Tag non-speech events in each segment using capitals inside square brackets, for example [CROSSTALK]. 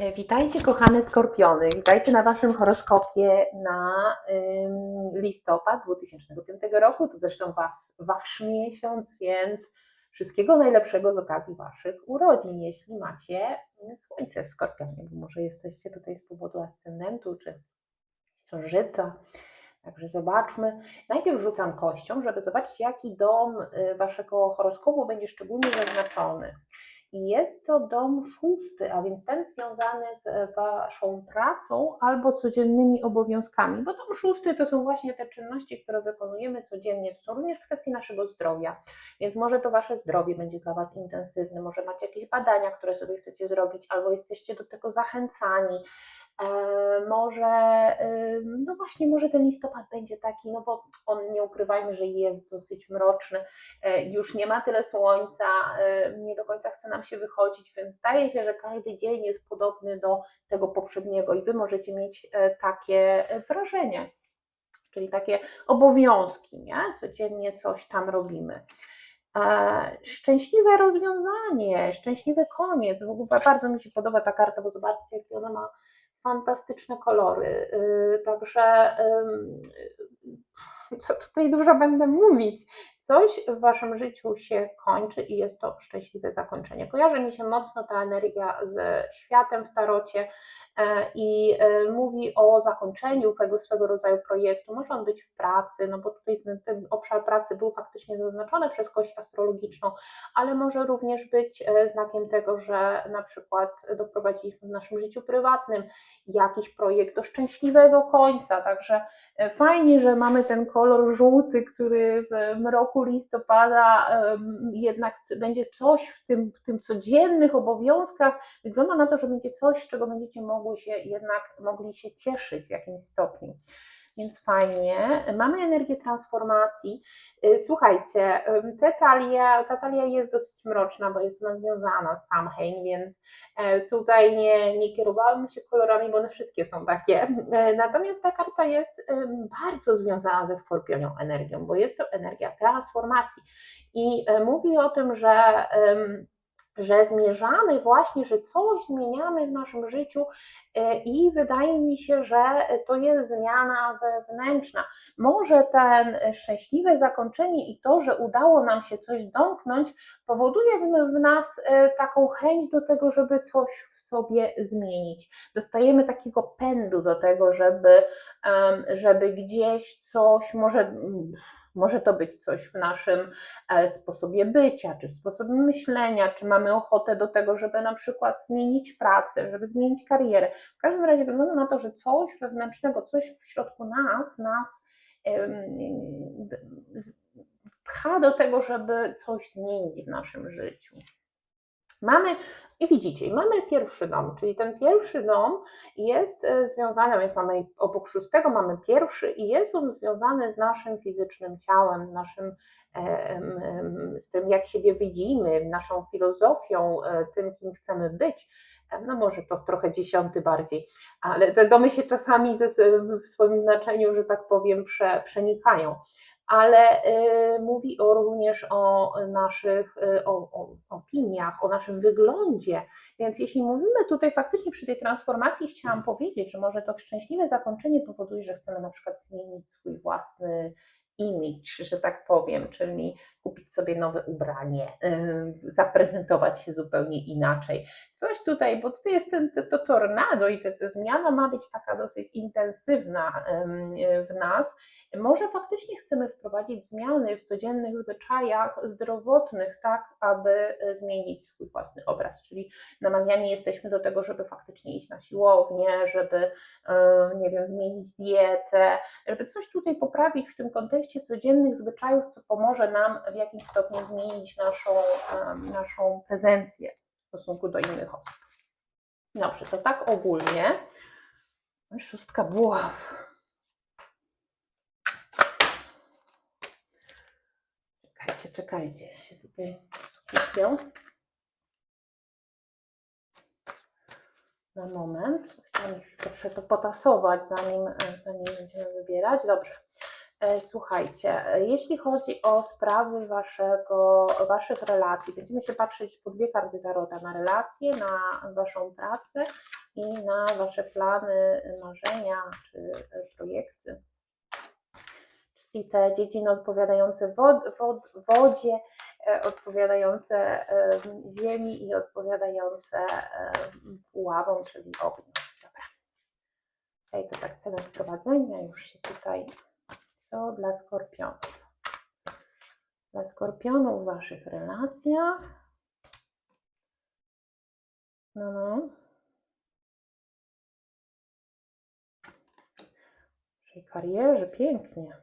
E, Witajcie kochane skorpiony, witajcie na Waszym horoskopie na listopad 2005 roku, to zresztą was, Wasz miesiąc, więc wszystkiego najlepszego z okazji Waszych urodzin, jeśli macie mm, słońce w skorpionie, bo może jesteście tutaj z powodu ascendentu czy księżyca. Także zobaczmy. Najpierw rzucam kością, żeby zobaczyć, jaki dom y, Waszego horoskopu będzie szczególnie zaznaczony. I jest to dom szósty, a więc ten związany z e, Waszą pracą albo codziennymi obowiązkami, bo dom szósty to są właśnie te czynności, które wykonujemy codziennie, to są również kwestie naszego zdrowia, więc może to Wasze zdrowie będzie dla Was intensywne, może macie jakieś badania, które sobie chcecie zrobić, albo jesteście do tego zachęcani, może, y, no właśnie, może ten listopad będzie taki, no bo on nie ukrywajmy, że jest dosyć mroczny, e, już nie ma tyle słońca, e, nie do końca chce nam się wychodzić, więc zdaje się, że każdy dzień jest podobny do tego poprzedniego i Wy możecie mieć e, takie wrażenie, czyli takie obowiązki, nie? Codziennie coś tam robimy. E, Szczęśliwe rozwiązanie, szczęśliwy koniec. W ogóle bardzo mi się podoba ta karta, bo zobaczcie, jakie ona ma fantastyczne kolory. Y, Także ym, co tutaj dużo będę mówić. Coś w waszym życiu się kończy i jest to szczęśliwe zakończenie. Kojarzy mi się mocno ta energia ze światem w tarocie i e, mówi o zakończeniu tego swego rodzaju projektu. Może on być w pracy, no bo tutaj ten, ten obszar pracy był faktycznie zaznaczony przez kość astrologiczną, ale może również być e, znakiem tego, że na przykład doprowadziliśmy w naszym życiu prywatnym jakiś projekt do szczęśliwego końca. Także e, fajnie, że mamy ten kolor żółty, który w mroku listopada jednak będzie coś w tym, w tym codziennych obowiązkach. Wygląda na to, że będzie coś, czego będziecie mogły się jednak mogli się cieszyć w jakimś stopniu. Więc fajnie. Mamy energię transformacji. Y, Słuchajcie, te talia, ta talia jest dosyć mroczna, bo jest ona związana z Samhain, więc e, tutaj nie, nie kierowałabym się kolorami, bo one wszystkie są takie. E, Natomiast ta karta jest bardzo związana ze skorpionią energią, bo jest to energia transformacji. I e, mówi o tym, że że zmierzamy właśnie, że coś zmieniamy w naszym życiu e, i wydaje mi się, że to jest zmiana wewnętrzna. Może ten szczęśliwe zakończenie i to, że udało nam się coś domknąć, powoduje w, nas e, taką chęć do tego, żeby coś w sobie zmienić. Dostajemy takiego pędu do tego, żeby, żeby gdzieś coś może. Może to być coś w naszym e, sposobie bycia, czy w sposobie myślenia, czy mamy ochotę do tego, żeby na przykład zmienić pracę, żeby zmienić karierę. W każdym razie wygląda na to, że coś wewnętrznego, coś w środku nas, nas pcha do tego, żeby coś zmienić w naszym życiu. Mamy, i widzicie, mamy pierwszy dom, czyli ten pierwszy dom jest e, związany, więc mamy obok szóstego mamy pierwszy i jest on związany z naszym fizycznym ciałem, naszym, e, z tym, jak siebie widzimy, naszą filozofią, e, tym, kim chcemy być. No może to trochę dziesiąty bardziej, ale te domy się czasami ze, w swoim znaczeniu, że tak powiem, prze, przenikają ale y, mówi o, również o naszych y, o, o opiniach, o naszym wyglądzie. Więc jeśli mówimy tutaj faktycznie przy tej transformacji, chciałam powiedzieć, że może to szczęśliwe zakończenie powoduje, że chcemy na przykład zmienić swój własny image, że tak powiem, czyli kupić sobie nowe ubranie, y, zaprezentować się zupełnie inaczej. Coś tutaj, bo tutaj jest ten, to, to tornado i ta, zmiana ma być taka dosyć intensywna w nas. Może faktycznie chcemy wprowadzić zmiany w codziennych zwyczajach zdrowotnych, tak aby e, zmienić swój własny obraz, czyli namawiani jesteśmy do tego, żeby faktycznie iść na siłownię, żeby, e, nie wiem, zmienić dietę, żeby coś tutaj poprawić w tym kontekście codziennych zwyczajów, co pomoże nam w jakimś stopniu zmienić naszą, naszą prezencję w stosunku do innych osób. Dobrze, to tak ogólnie. Szóstka buław. Czekajcie, czekajcie, ja się tutaj skupię. Na moment. Chciałam ich troszkę potasować, zanim, zanim będziemy wybierać. Dobrze. E, Słuchajcie, e, jeśli chodzi o sprawy waszego, waszych relacji, będziemy się patrzeć po dwie karty tarota na relacje, na waszą pracę, i na Wasze plany, marzenia czy e, projekty. Czyli te dziedziny odpowiadające wod, wod, wodzie, e, odpowiadające e, ziemi i odpowiadające e, puławom, czyli ogniu. Dobra. Okej, to tak celem wprowadzenia już się tutaj, co dla skorpionów. Dla skorpionów w Waszych relacjach. No, no. W karierze, pięknie.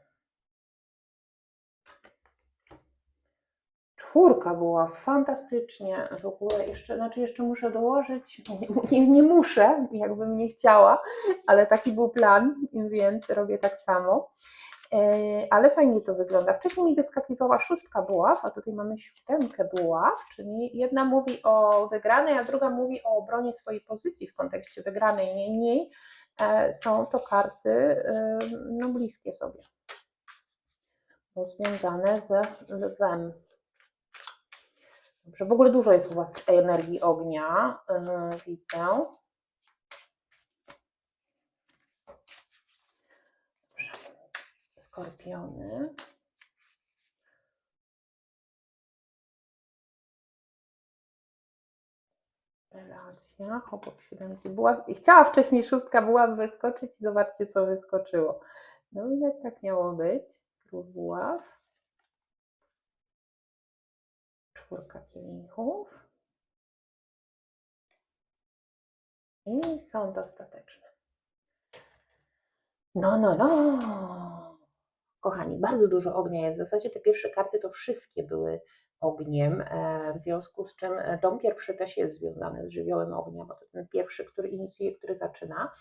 Czwórka była fantastycznie w ogóle. Jeszcze, znaczy jeszcze muszę dołożyć, nie, nie muszę, jakbym nie chciała, ale taki był plan, więc robię tak samo. E, Ale fajnie to wygląda. Wcześniej mi wyskakiwała szóstka buław, a tutaj mamy siódemkę buław, czyli jedna mówi o wygranej, a druga mówi o obronie swojej pozycji w kontekście wygranej. Niemniej e, są to karty e, no, bliskie sobie, bo związane ze lwem. Dobrze, w ogóle dużo jest u Was energii ognia, yy, widzę. Dobrze. Skorpiony. Relacjach obok siódemki była. Chciała wcześniej szóstka była wyskoczyć i zobaczcie, co wyskoczyło. No widać, tak miało być. Król buław. czwórka kielichów i są dostateczne. No, no, no. Kochani, bardzo dużo ognia jest. W zasadzie te pierwsze karty to wszystkie były ogniem, e, w związku z czym e, dom pierwszy też jest związany z żywiołem ognia, bo to ten pierwszy, który inicjuje, który zaczyna.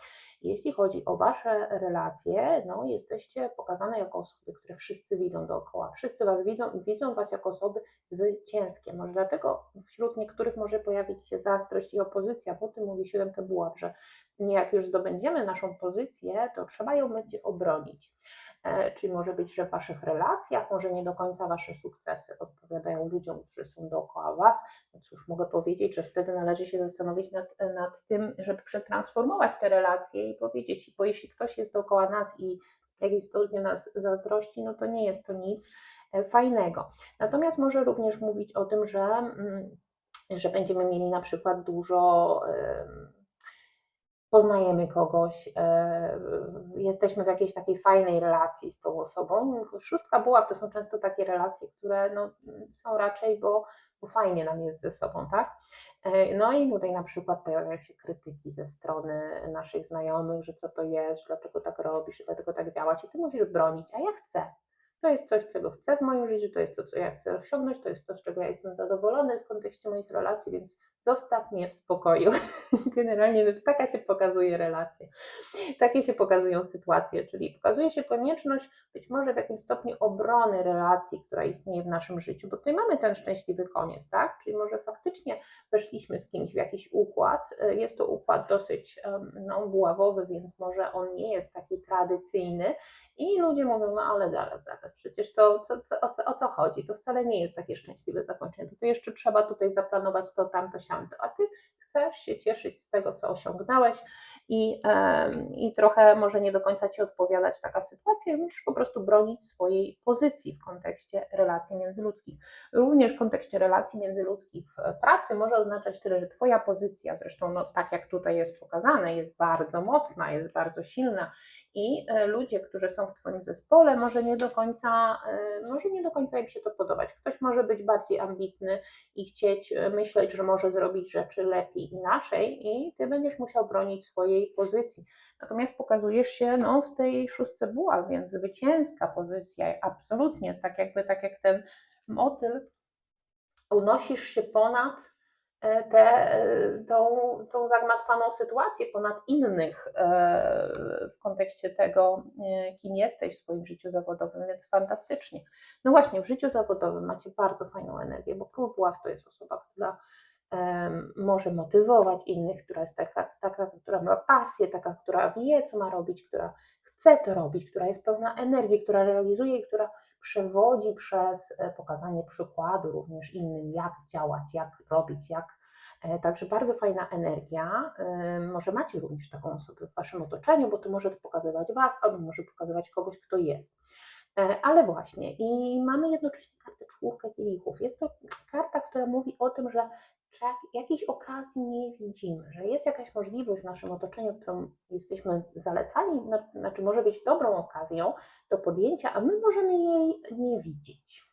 Jeśli chodzi o Wasze relacje, no jesteście pokazane jako osoby, które wszyscy widzą dookoła. Wszyscy Was widzą i widzą Was jako osoby zwycięskie. Może dlatego wśród niektórych może pojawić się zazdrość i opozycja, bo tym mówi siódemkę buław, że jak już zdobędziemy naszą pozycję, to trzeba ją będzie obronić. E, Czyli może być, że w Waszych relacjach, może nie do końca Wasze sukcesy odpowiadają ludziom, którzy są dookoła Was. No cóż, mogę powiedzieć, że wtedy należy się zastanowić nad, nad tym, żeby przetransformować te relacje i powiedzieć, bo jeśli ktoś jest dookoła nas i w jakiś stopniu nas zazdrości, no to nie jest to nic e, fajnego. Natomiast może również mówić o tym, że, mm, że będziemy mieli na przykład dużo. Em, poznajemy kogoś, e, jesteśmy w jakiejś takiej fajnej relacji z tą osobą. Szóstka buław to są często takie relacje, które no, są raczej, bo, bo fajnie nam jest ze sobą, tak? E, No i tutaj na przykład pojawiają się krytyki ze strony naszych znajomych, że co to jest, dlaczego tak robisz, dlaczego tak działać i ty musisz bronić, a ja chcę. To jest coś, czego chcę w moim życiu, to jest to, co ja chcę osiągnąć, to jest to, z czego ja jestem zadowolony w kontekście moich relacji, więc zostaw mnie w spokoju. [LAUGHS] Generalnie taka się pokazuje relacje. Takie się pokazują sytuacje, czyli pokazuje się konieczność być może w jakimś stopniu obrony relacji, która istnieje w naszym życiu, bo tutaj mamy ten szczęśliwy koniec, tak? Czyli może faktycznie weszliśmy z kimś w jakiś układ. Jest to układ dosyć no, buławowy, więc może on nie jest taki tradycyjny i ludzie mówią, no ale zaraz, zaraz, przecież to co, co, o, co, o co chodzi? To wcale nie jest takie szczęśliwe zakończenie. To jeszcze trzeba tutaj zaplanować to, tamto, siamto, a ty chcesz się cieszyć z tego, co osiągnąłeś i, i trochę może nie do końca ci odpowiadać taka sytuacja, musisz po prostu bronić swojej pozycji w kontekście relacji międzyludzkich. Również w kontekście relacji międzyludzkich w pracy może oznaczać tyle, że twoja pozycja, zresztą no, tak jak tutaj jest pokazane, jest bardzo mocna, jest bardzo silna i e, ludzie, którzy są w Twoim zespole, może nie do końca, e, może nie do końca im się to podobać. Ktoś może być bardziej ambitny i chcieć e, myśleć, że może zrobić rzeczy lepiej, inaczej i Ty będziesz musiał bronić swojej pozycji. Natomiast pokazujesz się no, w tej szóstce buław, więc zwycięska pozycja, absolutnie, tak jakby tak jak ten motyl, unosisz się ponad e, tę e, tą, tą zagmatwaną sytuację, ponad innych e, w kontekście tego, kim jesteś w swoim życiu zawodowym, więc fantastycznie. No właśnie, w życiu zawodowym macie bardzo fajną energię, bo król buław to jest osoba, która może motywować innych, która jest taka, taka, która ma pasję, taka, która wie, co ma robić, która chce to robić, która jest pełna energii, która realizuje i która przewodzi przez e, pokazanie przykładu również innym, jak działać, jak robić, jak E, Także bardzo fajna energia. Może macie również taką osobę w Waszym otoczeniu, bo to może pokazywać Was, albo może pokazywać kogoś, kto jest. E, Ale właśnie, i mamy jednocześnie kartę czwórkę kielichów. Jest to karta, która mówi o tym, że jakiejś okazji nie widzimy, że jest jakaś możliwość w naszym otoczeniu, którą jesteśmy zalecani, no, znaczy może być dobrą okazją do podjęcia, a my możemy jej nie widzieć.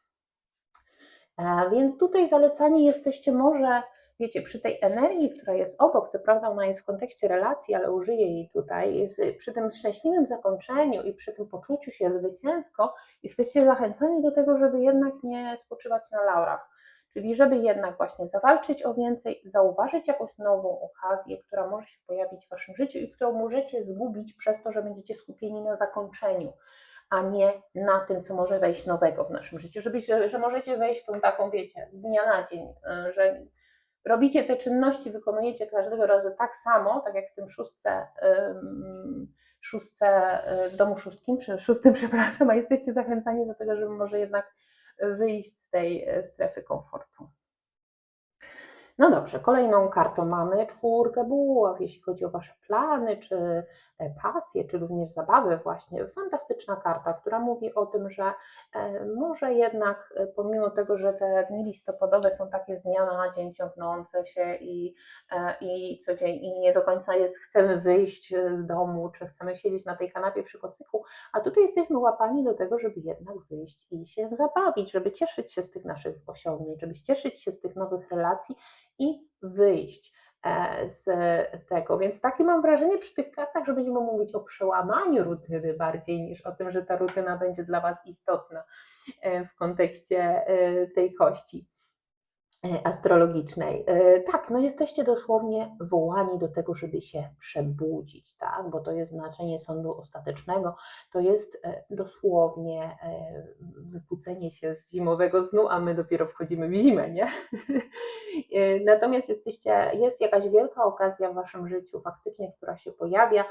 E, Więc tutaj zalecani jesteście może, wiecie, przy tej energii, która jest obok, co prawda ona jest w kontekście relacji, ale użyję jej tutaj, przy tym szczęśliwym zakończeniu i przy tym poczuciu się zwycięsko, jesteście zachęcani do tego, żeby jednak nie spoczywać na laurach. Czyli żeby jednak właśnie zawalczyć o więcej, zauważyć jakąś nową okazję, która może się pojawić w Waszym życiu i którą możecie zgubić przez to, że będziecie skupieni na zakończeniu, a nie na tym, co może wejść nowego w naszym życiu. Żeby, że, że możecie wejść w tą taką, wiecie, z dnia na dzień, y, że robicie te czynności, wykonujecie każdego razu tak samo, tak jak w tym szóstce, szóstce y, w domu szóstkim, szóstym, [LAUGHS] przepraszam, a jesteście zachęcani do tego, żeby może jednak wyjść z tej e, strefy komfortu. No dobrze, kolejną kartą mamy czwórkę buław, jeśli chodzi o Wasze plany, czy e, pasje, czy również zabawy właśnie. Fantastyczna karta, która mówi o tym, że e, może jednak e, pomimo tego, że te dni listopadowe są takie z dnia na dzień ciągnące się i, i co dzień i nie do końca jest chcemy wyjść z domu, czy chcemy siedzieć na tej kanapie przy kocyku, a tutaj jesteśmy łapani do tego, żeby jednak wyjść i się zabawić, żeby cieszyć się z tych naszych osiągnięć, żeby cieszyć się z tych nowych relacji i wyjść e, z tego. Więc takie mam wrażenie przy tych kartach, że będziemy mówić o przełamaniu rutyny bardziej niż o tym, że ta rutyna będzie dla Was istotna e, w kontekście e, tej kości astrologicznej. E, Tak, no jesteście dosłownie wołani do tego, żeby się przebudzić, tak? Bo to jest znaczenie sądu ostatecznego, to jest e, dosłownie e, wybudzenie się z zimowego snu, a my dopiero wchodzimy w zimę, nie? [LAUGHS] E, Natomiast jesteście, jest jakaś wielka okazja w waszym życiu faktycznie, która się pojawia.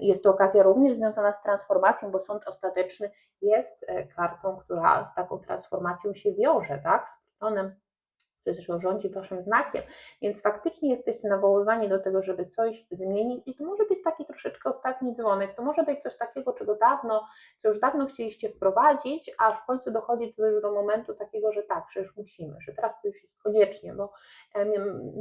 Jest to okazja również związana z transformacją, bo sąd ostateczny jest e, kartą, która z taką transformacją się wiąże, tak? Z Plutonem który zresztą rządzi waszym znakiem, więc faktycznie jesteście nawoływani do tego, żeby coś zmienić. I to może być taki troszeczkę ostatni dzwonek, to może być coś takiego, czego dawno, co już dawno chcieliście wprowadzić, a w końcu dochodzi to już do momentu takiego, że tak, że już musimy, że teraz to już jest koniecznie, bo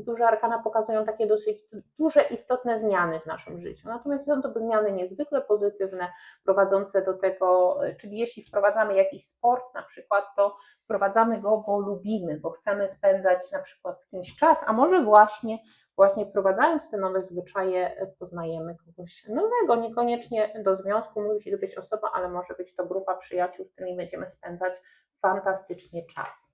duże arkana pokazują takie dosyć duże, istotne zmiany w naszym życiu. Natomiast są to zmiany niezwykle pozytywne, prowadzące do tego, czyli jeśli wprowadzamy jakiś sport na przykład, to wprowadzamy go, bo lubimy, bo chcemy spędzać na przykład z kimś czas, a może właśnie, właśnie wprowadzając te nowe zwyczaje, e, poznajemy kogoś nowego, niekoniecznie do związku musi to być osoba, ale może być to grupa przyjaciół, z którymi będziemy spędzać fantastycznie czas.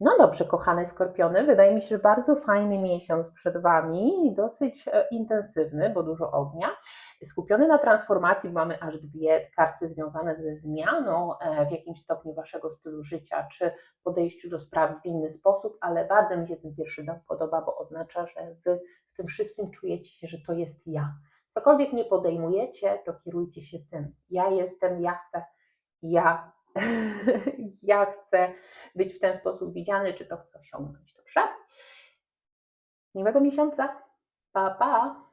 No dobrze, kochane skorpiony, wydaje mi się, że bardzo fajny miesiąc przed Wami, dosyć e, intensywny, bo dużo ognia. Skupiony na transformacji, bo mamy aż dwie karty związane ze zmianą e, w jakimś stopniu Waszego stylu życia, czy podejściu do spraw w inny sposób, ale bardzo mi się ten pierwszy dom podoba, bo oznacza, że Wy w tym wszystkim czujecie się, że to jest ja. Cokolwiek nie podejmujecie, to kierujcie się tym. Ja jestem, ja chcę, ja, [LAUGHS] ja chcę być w ten sposób widziany, czy to chcę osiągnąć. Dobrze? Miłego miesiąca. Pa, pa.